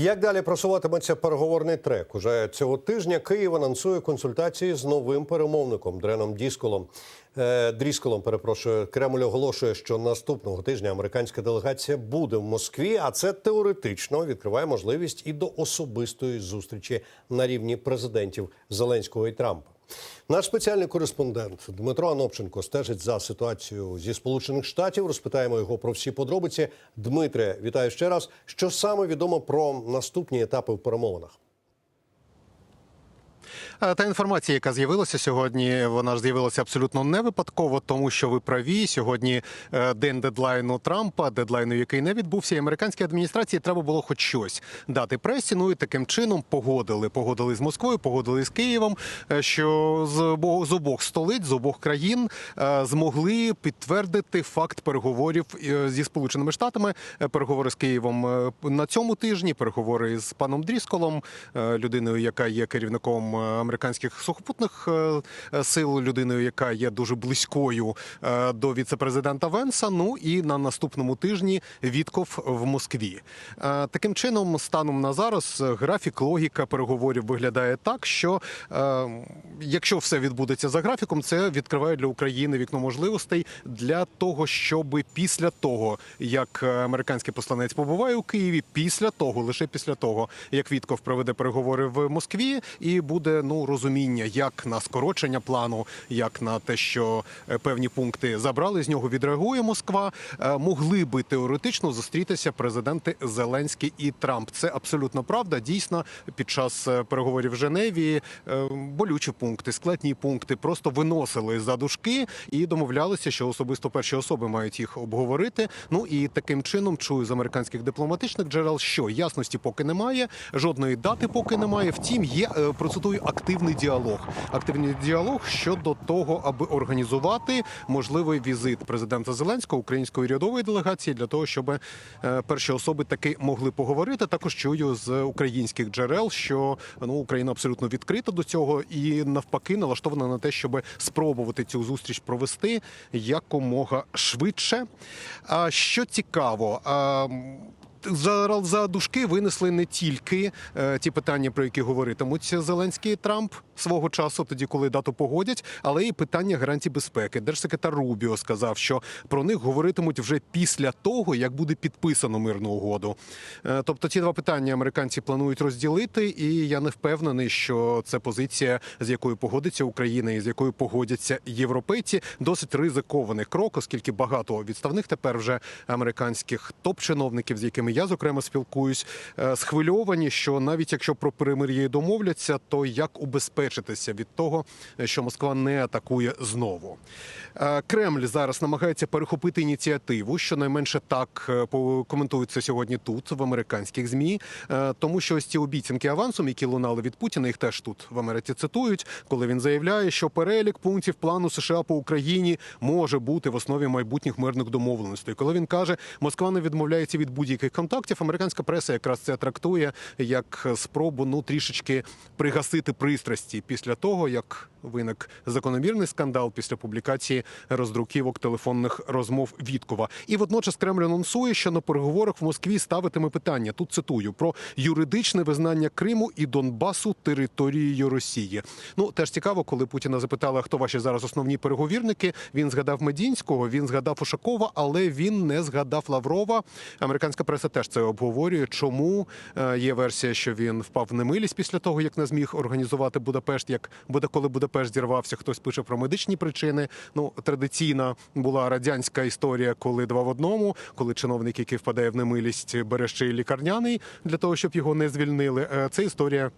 Як далі просуватиметься переговорний трек? Уже цього тижня Київ анонсує консультації з новим перемовником Дреном Дісколом. Е, Дрісколом, перепрошую, Кремль оголошує, що наступного тижня американська делегація буде в Москві, а це теоретично відкриває можливість і до особистої зустрічі на рівні президентів Зеленського і Трампа. Наш спеціальний кореспондент Дмитро Анопченко стежить за ситуацією зі Сполучених Штатів. Розпитаємо його про всі подробиці. Дмитре, вітаю ще раз. Що саме відомо про наступні етапи в перемовинах? Та інформація, яка з'явилася сьогодні, вона ж з'явилася абсолютно не випадково, тому що ви праві. Сьогодні е, день дедлайну Трампа, дедлайну, який не відбувся, і американській адміністрації треба було хоч щось дати пресі. Ну і таким чином погодили. Погодили з Москвою, погодили з Києвом, е, що з обох столиць, з обох країн е, змогли підтвердити факт переговорів зі Сполученими Штатами. Переговори з Києвом на цьому тижні, переговори з паном Дрісколом, людиною, яка є керівником американських сухопутних е, е, сил, людиною, яка є дуже близькою е, до віцепрезидента Венса. Ну і на наступному тижні Вітков в Москві. Таким чином, станом на зараз, графік, логіка переговорів виглядає так, що якщо все відбудеться за графіком, це відкриває для України вікно можливостей для того, щоб після того, як американський посланець побуває у Києві, після того, лише після того, як Вітков проведе переговори в Москві, і буде ну розуміння, як на скорочення плану, як на те, що е, певні пункти забрали з нього, відреагує Москва. е, Могли би теоретично зустрітися президенти Зеленський і Трамп. Це абсолютно правда. Дійсно, під час е, переговорів в Женеві болючі пункти, складні пункти просто виносили за дужки і домовлялися, що особисто перші особи мають їх обговорити. Ну і таким чином чую з американських дипломатичних джерел, що ясності поки немає, жодної дати поки немає. Втім, є процитую активний діалог. Активний діалог щодо того, аби організувати можливий візит президента Зеленського української рядової делегації для того, щоб е, перші особи таки могли поговорити. Також чую з українських джерел, що ну Україна абсолютно відкрита до цього і навпаки налаштована на те, щоб спробувати цю зустріч провести якомога швидше. А що цікаво. За дужки винесли не тільки е, ті питання, про які говоритимуть Зеленський і Трамп свого часу, тоді коли дату погодять, але і питання гарантій безпеки. Держсекретар Рубіо сказав, що про них говоритимуть вже після того, як буде підписано мирну угоду. Е, тобто, ці два питання американці планують розділити, і я не впевнений, що це позиція, з якою погодиться Україна і з якою погодяться європейці. Досить ризикований крок, оскільки багато відставних тепер вже американських топ-чиновників, з якими я зокрема спілкуюсь, е, схвильовані, що навіть якщо про перемир'я домовляться, то як убезпечитися від того, що Москва не атакує знову. Е, Кремль зараз намагається перехопити ініціативу, щонайменше так е, коментується сьогодні тут, в американських змі, Е, тому що ось ці обіцянки авансом, які лунали від Путіна, їх теж тут в Америці цитують, коли він заявляє, що перелік пунктів плану США по Україні може бути в основі майбутніх мирних домовленостей. Коли він каже, Москва не відмовляється від будь-яких контактів, американська преса якраз це трактує як спробу ну трішечки пригасити пристрасті після того, як виник закономірний скандал після публікації роздруківок телефонних розмов Віткова. І водночас Кремль анонсує, що на переговорах в Москві ставитиме питання. Тут цитую про юридичне визнання Криму і Донбасу територією Росії. Ну теж цікаво, коли Путіна запитали, хто ваші зараз основні переговірники. Він згадав Медінського, він згадав Ушакова, але він не згадав Лаврова. Американська преса теж це обговорює. Чому Е, є версія, що він впав в немилість після того, як не зміг організувати Будапешт, як буде коли Будапешт зірвався. Хтось пише про медичні причини. Ну традиційна була радянська історія, коли два в одному, коли чиновник, який впадає в немилість, бере ще й лікарняний для того, щоб його не звільнили. Е, Це історія.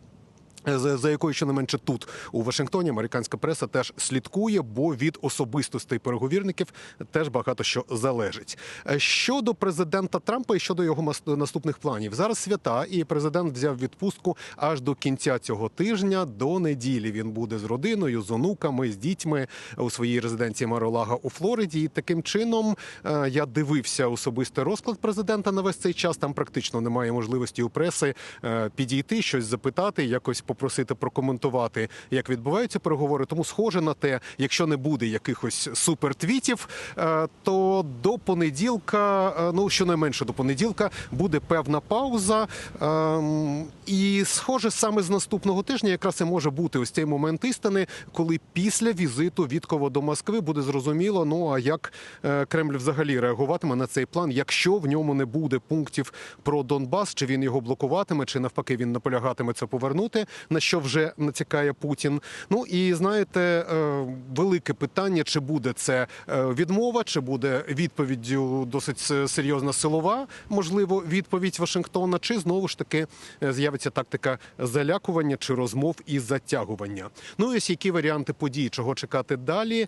За, якою щонайменше тут у Вашингтоні американська преса теж слідкує, бо від особистостей переговірників теж багато що залежить. Е, Щодо президента Трампа і щодо його наступних планів, зараз свята, і президент взяв відпустку аж до кінця цього тижня. До неділі він буде з родиною, з онуками, з дітьми у своїй резиденції Маролага у Флориді. І таким чином е, я дивився особистий розклад президента на весь цей час. Там практично немає можливості у преси е, підійти, щось запитати, якось попросити прокоментувати, як відбуваються переговори. Тому схоже на те, якщо не буде якихось супертвітів, е, то до понеділка, е, ну щонайменше до понеділка, буде певна пауза. Ем, І схоже, саме з наступного тижня якраз і може бути ось цей момент істини, коли після візиту Віткова до Москви буде зрозуміло, ну а як е, Кремль взагалі реагуватиме на цей план, якщо в ньому не буде пунктів про Донбас, чи він його блокуватиме, чи навпаки він наполягатиме це повернути, на що вже натякає Путін. Ну і знаєте, е, велике питання, чи буде це е, відмова, чи буде відповіддю досить серйозна силова, можливо, відповідь Вашингтона, чи знову ж таки е, з'явиться тактика залякування чи розмов і затягування. Ну і ось які варіанти подій, чого чекати далі.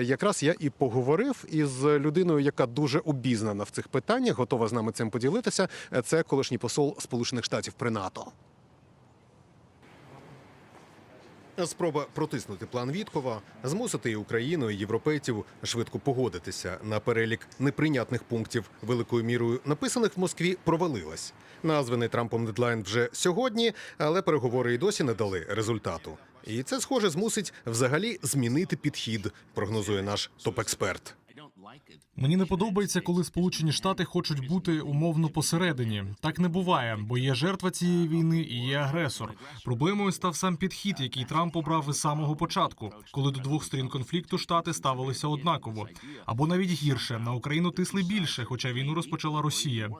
Якраз я і поговорив із людиною, яка дуже обізнана в цих питаннях, готова з нами цим поділитися. Це колишній посол Сполучених Штатів при НАТО. Спроба протиснути план Віткова, змусити і Україну, і європейців швидко погодитися на перелік неприйнятних пунктів великою мірою написаних в Москві провалилась. Названий Трампом дедлайн вже сьогодні, але переговори й досі не дали результату. І це схоже змусить взагалі змінити підхід, прогнозує наш топ-експерт. Мені не подобається, коли Сполучені Штати хочуть бути умовно посередині. Так не буває, бо є жертва цієї війни і є агресор. Проблемою став сам підхід, який Трамп обрав із самого початку, коли до двох сторін конфлікту штати ставилися однаково. Або навіть гірше на Україну тисли більше, хоча війну розпочала Росія.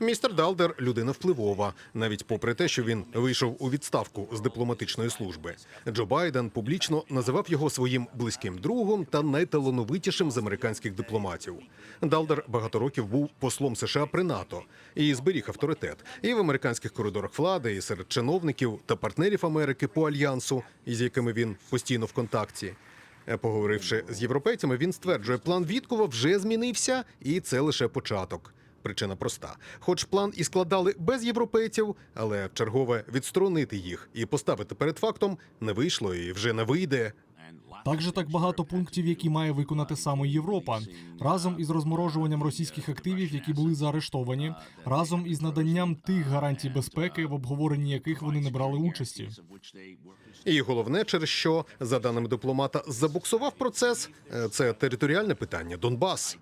Містер Далдер людина впливова, навіть попри те, що він вийшов у відставку з дипломатичної служби. Джо Байден публічно називав його своїм близьким другом та найталановитішим з американських дипломатів. Далдер багато років був послом США при НАТО і зберіг авторитет і в американських коридорах влади, і серед чиновників та партнерів Америки по альянсу, із якими він постійно в контакті. Поговоривши з європейцями, він стверджує, план Віткова вже змінився, і це лише початок. Причина проста: хоч план і складали без європейців, але вчергове відсторонити їх і поставити перед фактом не вийшло і вже не вийде. Також так багато пунктів, які має виконати саме Європа, разом із розморожуванням російських активів, які були заарештовані, разом із наданням тих гарантій безпеки, в обговоренні яких вони не брали участі. І головне, через що, за даними дипломата, забуксував процес. е, Це територіальне питання Донбас.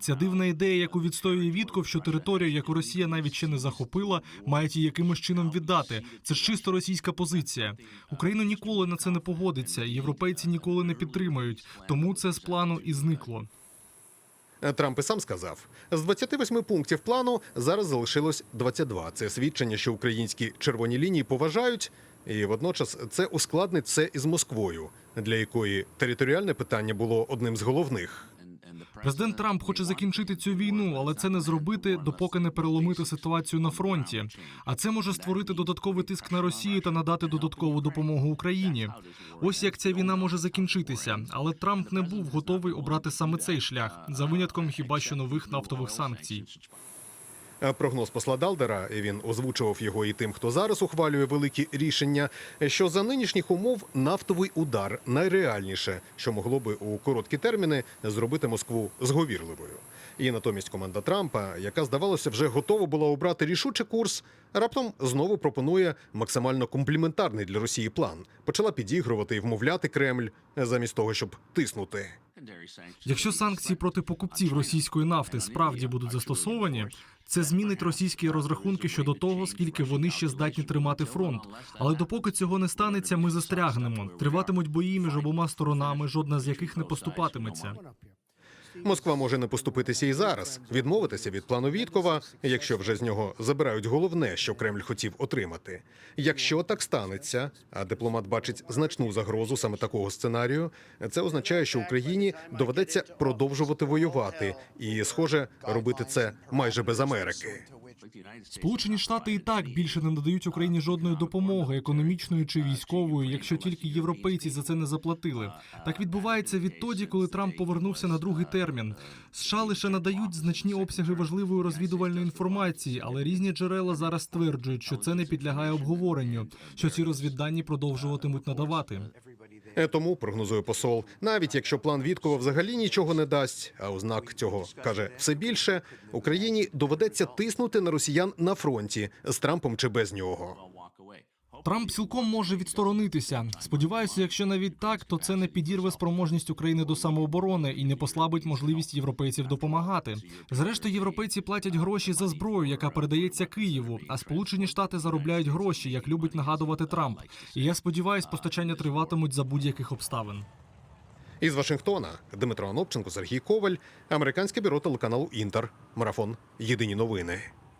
Ця дивна ідея, яку відстоює Вітков, що територію, яку Росія навіть ще не захопила, мають її якимось чином віддати. Це ж чисто російська позиція. Україна ніколи на це не погодиться. Європейці ніколи не підтримають. Тому це з плану і зникло. Е, Трамп і сам сказав: з 28 пунктів плану зараз залишилось 22. Це свідчення, що українські червоні лінії поважають, і водночас це ускладнить все із Москвою, для якої територіальне питання було одним з головних. Президент Трамп хоче закінчити цю війну, але це не зробити, допоки не переломити ситуацію на фронті. А це може створити додатковий тиск на Росію та надати додаткову допомогу Україні. Ось як ця війна може закінчитися. Але Трамп не був готовий обрати саме цей шлях за винятком хіба що нових нафтових санкцій. Е, Прогноз посла Далдера, він озвучував його і тим, хто зараз ухвалює великі рішення. Що за нинішніх умов нафтовий удар найреальніше, що могло би у короткі терміни зробити Москву зговірливою. І натомість команда Трампа, яка здавалося вже готова була обрати рішучий курс, раптом знову пропонує максимально компліментарний для Росії план. Почала підігрувати і вмовляти Кремль замість того, щоб тиснути. Якщо санкції проти покупців російської нафти справді будуть застосовані, це змінить російські розрахунки щодо того, скільки вони ще здатні тримати фронт. Але допоки цього не станеться, ми застрягнемо. Триватимуть бої між обома сторонами, жодна з яких не поступатиметься. Москва може не поступитися і зараз, відмовитися від плану Віткова, якщо вже з нього забирають головне, що Кремль хотів отримати. Якщо так станеться, а дипломат бачить значну загрозу саме такого сценарію, це означає, що Україні доведеться продовжувати воювати, і, схоже, робити це майже без Америки. Сполучені Штати і так більше не надають Україні жодної допомоги, економічної чи військової, якщо тільки європейці за це не заплатили. Так відбувається відтоді, коли Трамп повернувся на другий термін. США лише надають значні обсяги важливої розвідувальної інформації, але різні джерела зараз стверджують, що це не підлягає обговоренню, що ці розвіддані продовжуватимуть надавати. Е, Тому прогнозує посол, навіть якщо план Віткова взагалі нічого не дасть, а ознак цього каже все більше, Україні доведеться тиснути на росіян на фронті з Трампом чи без нього. Трамп цілком може відсторонитися. Сподіваюся, якщо навіть так, то це не підірве спроможність України до самооборони і не послабить можливість європейців допомагати. Зрештою, європейці платять гроші за зброю, яка передається Києву. А Сполучені Штати заробляють гроші, як любить нагадувати Трамп. І я сподіваюся, постачання триватимуть за будь-яких обставин. Із Вашингтона Дмитро Анопченко, Сергій Коваль, американське бюро телеканалу Інтер. Марафон. Єдині новини.